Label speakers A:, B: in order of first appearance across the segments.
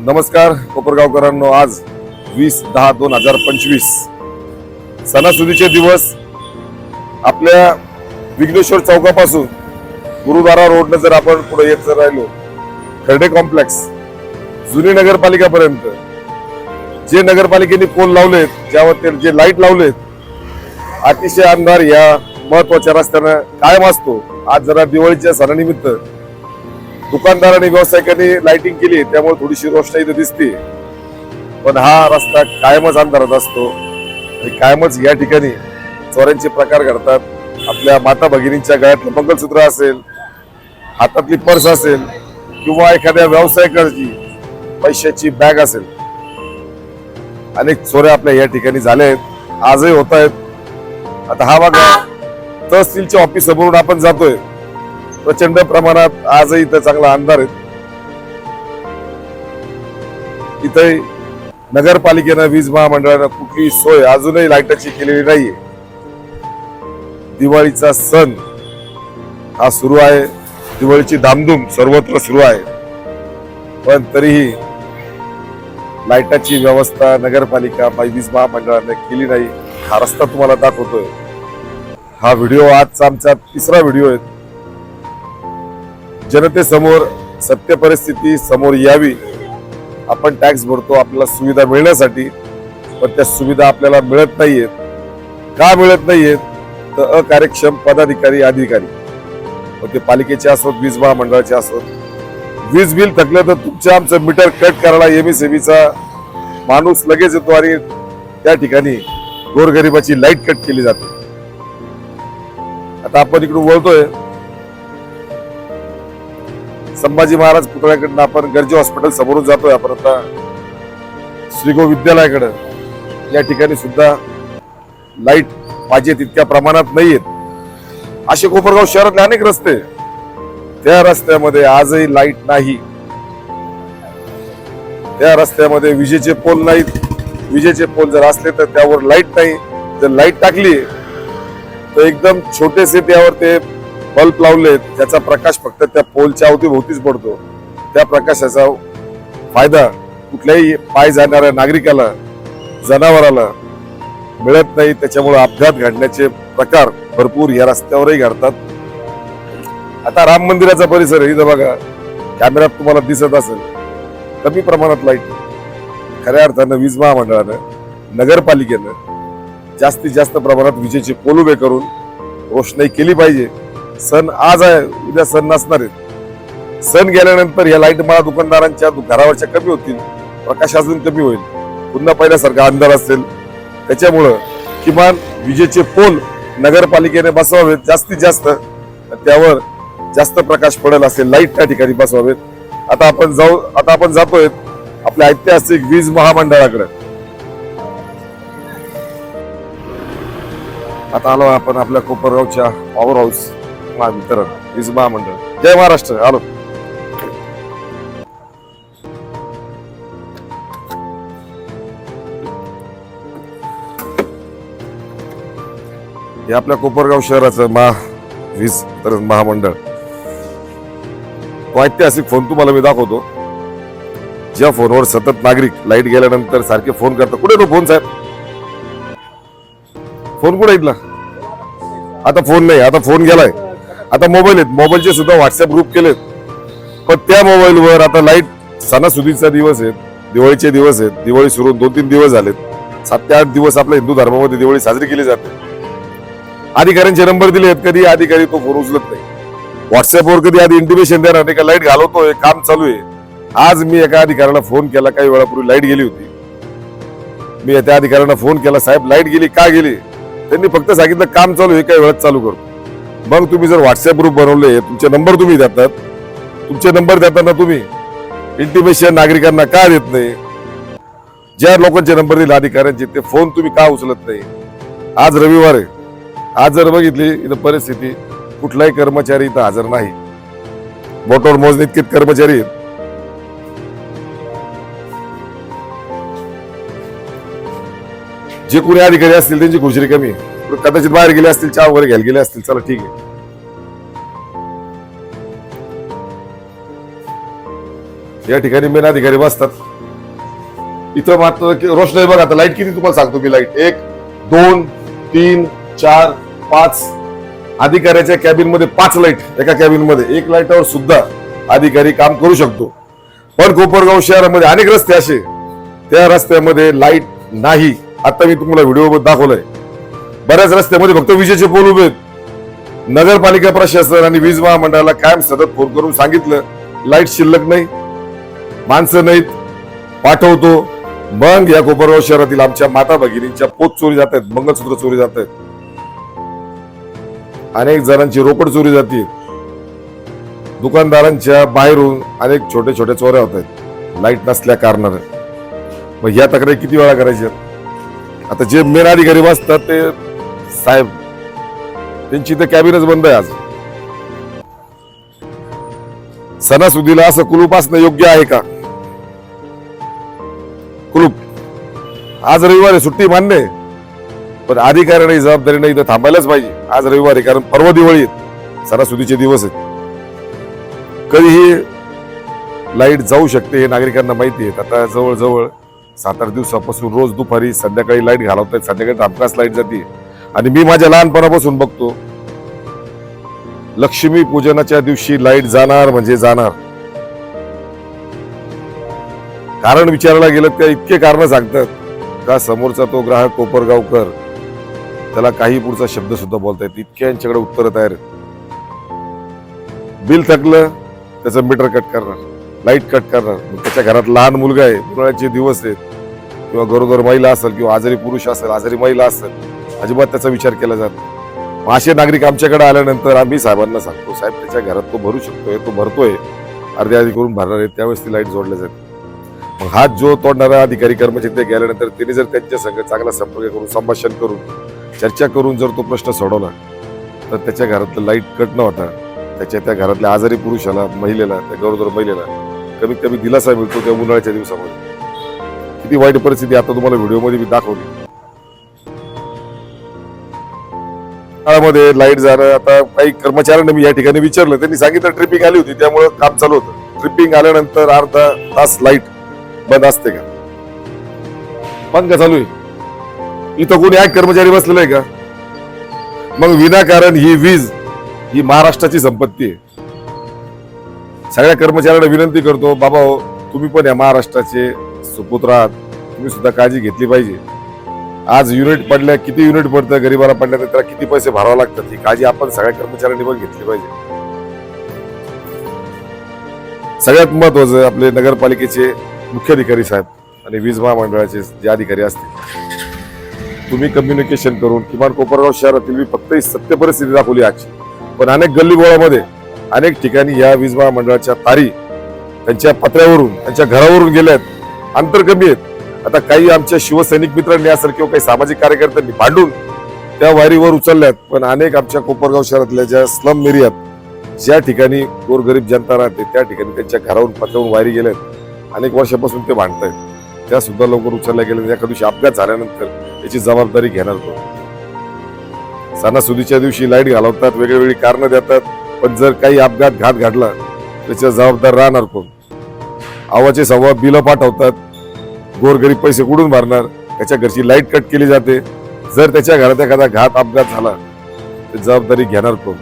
A: नमस्कार कोपरगावकरांनो आज वीस दहा दोन हजार पंचवीस. सणासुदीचे दिवस आपल्या विघ्नेश्वर चौकापासून गुरुद्वारा रोडनं जर आपण पुढे येत जर राहिलो खर्डे कॉम्प्लेक्स जुनी नगरपालिकापर्यंत जे नगरपालिकेने पोल लावलेत ज्यावर ते जे लाइट लावलेत अतिशय अंधार या महत्त्वाच्या रस्त्यानं कायम असतो. आज जरा दिवाळीच्या सणानिमित्त दुकानदारांनी व्यावसायिकांनी लाइटिंग केली त्यामुळे थोडीशी रोषणाई इथं दिसते. पण हा रस्ता कायमच अंधारात असतो. आणि कायमच या ठिकाणी चोऱ्यांचे प्रकार घडतात. आपल्या माता भगिनींच्या गळ्यातलं मंगलसूत्र असेल हातातली पर्स असेल किंवा एखाद्या व्यावसायिकाची पैशाची बॅग असेल. अनेक चोऱ्या आपल्या या ठिकाणी झाल्या आहेत. आजही होत आहेत. आता हा बघा तहसीलच्या ऑफिस समोरून आपण जातोय. प्रचंड प्रमाणात आजही इथं चांगला अंधार आहे इथे नगरपालिकेनं वीज महामंडळानं कुठली सोय अजूनही लाईटाची केलेली नाहीये. दिवाळीचा सण हा सुरू आहे. दिवाळीची धामधूम सर्वत्र सुरू आहे. पण तरीही लाईटाची व्यवस्था नगरपालिका वीज महामंडळाने केली नाही. हा रस्ता तुम्हाला दाखवतोय. हा व्हिडिओ आजचा आमचा तिसरा व्हिडिओ आहे. जनतेसमोर सत्य परिस्थिती समोर यावी. आपण टॅक्स भरतो आपल्याला सुविधा मिळण्यासाठी पण त्या सुविधा आपल्याला मिळत नाहीयेत. का मिळत नाहीयेत? तर अकार्यक्षम पदाधिकारी अधिकारी. मग ते पालिकेचे असोत वीज महामंडळाचे असोत. वीज बिल थकलं तर तुमचं आमचं मीटर कट करायला एमएसएबीचा माणूस लगेच येतो आणि त्या ठिकाणी गोरगरिबाची लाइट कट केली जाते. आता आपण इकडून बोलतोय संभाजी महाराज पुतळ्याकडनं आपण गर्जी हॉस्पिटल समोरून जातोय. आपण आता श्रीगो विद्यालयाकडं. या ठिकाणी सुद्धा लाइट पाहिजे तितक्या प्रमाणात नाहीयेत. असे कोपरगाव शहरातले अनेक रस्ते त्या रस्त्यामध्ये आजही लाइट नाही. त्या रस्त्यामध्ये विजेचे पोल नाहीत. विजेचे पोल जर असले तर त्यावर लाइट नाही. जर लाइट टाकली तर एकदम छोटेसे त्यावर ते बल्ब लावलेत त्याचा प्रकाश फक्त त्या पोलच्या अवतीभोवतीच पडतो. त्या प्रकाशाचा फायदा कुठल्याही पाय जाणाऱ्या नागरिकाला जनावराला मिळत नाही. त्याच्यामुळे अपघात घडण्याचे प्रकार भरपूर या रस्त्यावरही घडतात. आता राम मंदिराचा परिसर आहे. इथं बघा कॅमेऱ्यात तुम्हाला दिसत असेल. कमी प्रमाणात लाइट खऱ्या अर्थानं वीज महामंडळानं नगरपालिकेनं जास्तीत जास्त प्रमाणात विजेचे पोल उभे करून रोषणाई केली पाहिजे. सण आज आहे उद्या सण नसणार आहेत. सण गेल्यानंतर या लाइट मला दुकानदारांच्या घरावरच्या कमी होतील प्रकाश अजून कमी होईल. पुन्हा पहिल्यासारखा अंधार असेल. त्याच्यामुळं किमान विजेचे पोल नगरपालिकेने बसवावेत जास्तीत जास्त. त्यावर जास्त प्रकाश पडेल असे लाइट त्या ठिकाणी बसवावेत. आता आपण जाऊ आता आपण जातोय आपल्या ऐतिहासिक वीज महामंडळाकडे. आता आलो आपण आपल्या कोपरगावच्या पॉवर हाऊस महावितरण वीज महामंडळ जय महाराष्ट्र आलो. हे आपल्या कोपरगाव शहराचं महा वीज वितरण महामंडळ. तो ऐतिहासिक फोन तुम्हाला मी दाखवतो. ज्या फोनवर सतत नागरिक लाइट गेल्यानंतर सारखे फोन करतात. कुठे तो फोन साहेब? फोन कुठे इथला? आता फोन नाही आता फोन गेलाय. आता मोबाईल आहेत. मोबाईलचे सुद्धा व्हॉट्सअप ग्रुप केलेत. पण त्या मोबाईलवर आता लाइट सणासुदीचा दिवस आहेत दिवाळीचे दिवस आहेत. दिवाळी सुरू दोन तीन दिवस झालेत. सात ते आठ दिवस आपल्या हिंदू धर्मामध्ये दिवाळी साजरी केली जाते. अधिकाऱ्यांचे नंबर दिले आहेत. कधी अधिकारी तो फोन उचलत नाही. व्हॉट्सअपवर कधी आधी इंटिमेशन देणार नाही का? लाइट घालवतोय. काम चालू आहे. आज मी एका अधिकाऱ्याला फोन केला. काही वेळापूर्वी लाइट गेली होती. मी त्या अधिकाऱ्यांना फोन केला. साहेब लाइट गेली का गेली? त्यांनी फक्त सांगितलं काम चालू आहे. काही वेळात चालू करतो. मग तुम्ही जर व्हॉट्सअप ग्रुप बनवले तुमचे नंबर तुम्ही देतात. तुमचे नंबर देताना तुम्ही इंटिमेशन नागरिकांना का देत नाही? ज्या लोकांचे नंबर दिले अधिकाऱ्यांचे ते फोन तुम्ही का उचलत नाही? आज रविवार आहे. आज जर बघितली इथं परिस्थिती कुठलाही कर्मचारी इथं हजर नाही. बोटवर मोजणे इतकेच कर्मचारी आहेत? जे कोणी अधिकारी असतील त्यांची गुजरी कमी आहे. कदाचित बाहेर गेले असतील चहा वगैरे घ्यायला गेले असतील चला ठीक आहे. या ठिकाणी मेन अधिकारी बसतात. इथं मात्र रोषणाई बघा आता लाइट किती तुम्हाला सांगतो मी लाइट. एक दोन तीन चार पाच. अधिकाऱ्याच्या कॅबिनमध्ये पाच लाइट एका कॅबिनमध्ये एक लाईटावर सुद्धा अधिकारी काम करू शकतो. पण कोपरगाव शहरामध्ये अनेक रस्ते असे. त्या रस्त्यामध्ये लाइट नाही. आता मी तुम्हाला व्हिडिओ दाखवलाय. बऱ्याच रस्त्यामध्ये फक्त विजेचे पोल उभे आहेत. नगरपालिका प्रशासन आणि वीज महामंडळाला कायम सतत फोन करून सांगितलं लाइट शिल्लक नाही माणसं नाहीत पाठवतो. मग या कोपरगाव शहरातील आमच्या माता भगिनींच्या पोत चोरी जात आहेत मंगळसूत्र चोरी जात आहेत. अनेक जणांची रोकड चोरी जाते दुकानदारांच्या बाहेरून अनेक छोटे छोटे चोऱ्या होत आहेत. लाइट नसल्या कारणाने. मग या तक्रारी किती वेळा करायच्या? आता जे मेन अधिकारी बसतात ते साहेब त्यांची तर कॅबिनच बंद आहे आज. सणासुदीला असं कुलूप असणं योग्य आहे का? कुलूप. आज रविवार आहे सुट्टी मान्य आहे पण अधिकाऱ्यांनी जबाबदारी नाही थांबायलाच पाहिजे. आज रविवार आहे कारण परवा दिवाळी आहेत सणासुदीचे दिवस आहेत. कधीही लाइट जाऊ शकते हे नागरिकांना माहिती आहे. आता जवळजवळ सात आठ दिवसापासून रोज दुपारी संध्याकाळी लाइट घालवत आहेत संध्याकाळी हमखास लाइट जाते आणि मी माझ्या लहानपणापासून बघतो लक्ष्मी पूजनाच्या दिवशी लाइट जाणार म्हणजे जाणार. कारण विचारायला गेलं त्या इतके कारण सांगतात का समोरचा तो ग्राहक कोपरगावकर त्याला काही पुढचा शब्द सुद्धा बोलतायत इतक्या यांच्याकडे उत्तर तयार बिल थकलं त्याचं मीटर कट करणार लाइट कट करणार. मग त्याच्या घरात लहान मुलगा आहे उन्हाळ्याचे दिवस आहेत. किंवा गरोदर महिला असेल किंवा आजारी पुरुष असेल आजारी महिला असेल अजिबात त्याचा विचार केला जात नाही. असे नागरिक आमच्याकडे आल्यानंतर आम्ही साहेबांना सांगतो साहेब त्याच्या घरात तो भरू शकतोय तो भरतोय अर्ध्या आधी करून भरणार आहे त्यावेळेस ती लाइट जोडल्या जाते. मग हात जो तोडणारा अधिकारी कर्मचारी ते गेल्यानंतर त्यांनी जर त्यांच्या संघ चांगला संपर्क करून संभाषण करून चर्चा करून जर तो प्रश्न सोडवला तर त्याच्या घरातलं लाइट कट न होता त्याच्या त्या घरातल्या आजारी पुरुषाला महिलेला त्या गरोदर महिलेला कमीत कमी दिलासा मिळतो त्या उन्हाळ्याच्या दिवसामध्ये. किती वाईट परिस्थिती आता तुम्हाला व्हिडिओमध्ये मी दाखवली काळामध्ये लाइट जाणं आता काही कर्मचाऱ्यांना मी या ठिकाणी विचारलं त्यांनी सांगितलं ट्रिपिंग आली होती त्यामुळे काम चालू होतं. ट्रिपिंग आल्यानंतर अर्धा तास लाइट बंद असते का? पंखा चालू आहे? इथं कोणी एक कर्मचारी बसलेला आहे का? मग विनाकारण ही वीज ही महाराष्ट्राची संपत्ती आहे. सगळ्या कर्मचाऱ्यांना विनंती करतो बाबा हो तुम्ही पण या महाराष्ट्राचे सुपुत्र आहात तुम्ही सुद्धा काळजी घेतली पाहिजे. आज युनिट पडल्या किती युनिट पडतं गरीबाला तर त्याला किती पैसे भरावे लागतात? ही काळजी आपण सगळ्या कर्मचाऱ्यांनी पण घेतली पाहिजे. सगळ्यात महत्वाचं आपले नगरपालिकेचे मुख्याधिकारी साहेब आणि वीज महामंडळाचे जे अधिकारी असतील. तुम्ही कम्युनिकेशन करून किमान कोपरगाव शहरातील मी फक्त सत्य परिस्थिती दाखवली आजची पण अनेक गल्ली गोळामध्ये अनेक ठिकाणी या वीज महामंडळाच्या तारी त्यांच्या पत्र्यावरून त्यांच्या घरावरून गेल्यात. अंतर कमी आहेत. आता काही आमच्या शिवसैनिक मित्रांनी असेल किंवा काही सामाजिक कार्यकर्त्यांनी भांडून त्या वारीवर उचलल्यात. पण अनेक आमच्या कोपरगाव शहरातल्या ज्या स्लम एरियात ज्या ठिकाणी गोरगरीब जनता राहते त्या ठिकाणी त्यांच्या घरावरून पत्र्यावरून वारी गेल्यात. अनेक वर्षापासून ते भांडतायत. त्या सुद्धा लवकर उचलल्या गेल्या एका दिवशी अपघात झाल्यानंतर याची जबाबदारी घेणार तो सणासुदीच्या दिवशी लाइट घालवतात वेगळी वेगळी कारणं देतात. पण जर काही अपघात घात घडला त्याच्या जबाबदार राहणार कोण? आवाचे सव्वा बिलं पाठवतात. गोरगरीब पैसे कुठून भरणार? त्याच्या घरची लाइट कट केली जाते. जर त्याच्या घरात एखादा घात अपघात झाला तर जबाबदारी घेणार कोण?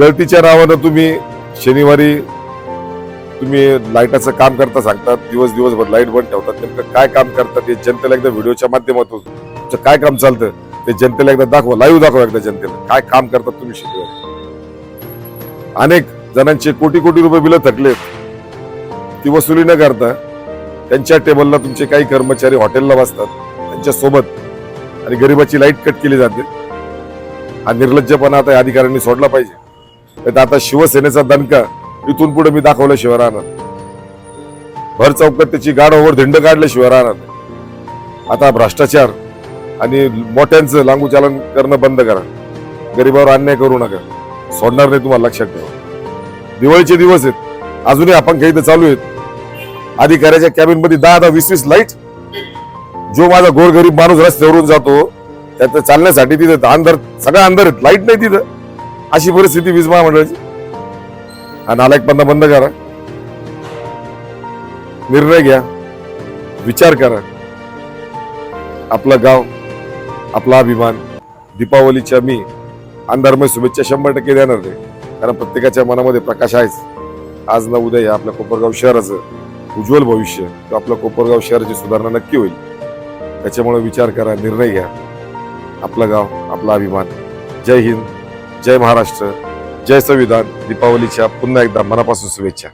A: गळतीच्या नावानं तुम्ही शनिवारी तुम्ही लाईटाचं काम करता सांगतात दिवस दिवसभर लाइट बंद ठेवतात. नेमकं काय काम करतात हे जनतेला एकदा व्हिडिओच्या माध्यमातून? तुमचं काय काम चालतं? ते जनतेला एकदा दाखवा लाईव्ह दाखवा एकदा जनतेला. काय काम करतात तुम्ही शनिवारी? अनेक जणांचे कोटी कोटी रुपये बिलं थकलेत. ती वसुली न करता त्यांच्या टेबलला तुमचे काही कर्मचारी हॉटेलला बसतात त्यांच्यासोबत. आणि गरिबाची लाइट कट केली जाते. हा निर्लज्जपणा आता या अधिकाऱ्यांनी सोडला पाहिजे. तर आता शिवसेनेचा दणका इथून पुढे मी दाखवल्याशिवाय राहणार भर चौकात त्याची गाडोवर धिंड काढल्याशिवाय राहणार आता भ्रष्टाचार आणि मोठ्यांचं लांगूचालन करणं बंद करा. गरिबावर अन्याय करू नका. सोडणार नाही तुम्हाला लक्षात ठेवा. दिवाळीचे दिवस आहेत. अजूनही आपण काही चालू आहेत. अधिकाऱ्याच्या कॅबिनमध्ये दहा दहा वीस वीस लाइट जो माझा गोरगरीब माणूस रस्त्यावरून जातो त्यात चालण्यासाठी तिथं अंधार सगळं अंधार आहेत. लाइट नाही तिथं. अशी परिस्थिती वीज महामंडळाची हा नालायकपणा बंद करा. निर्णय घ्या. विचार करा. आपलं गाव आपला अभिमान. दीपावलीच्या मी अंधारमय शुभेच्छा शंभर टक्के देणार नाही कारण प्रत्येकाच्या मनामध्ये प्रकाश आहेच. आज ना उद्या या आपल्या कोपरगाव शहराचं. उज्ज्वल भविष्य. किंवा कोपरगाव शहराची सुधारणा नक्की होईल. त्याच्यामुळे विचार करा निर्णय घ्या. आपलं गाव आपला अभिमान. जय हिंद जय महाराष्ट्र जय संविधान दीपावलीच्या पुन्हा एकदा मनापासून शुभेच्छा.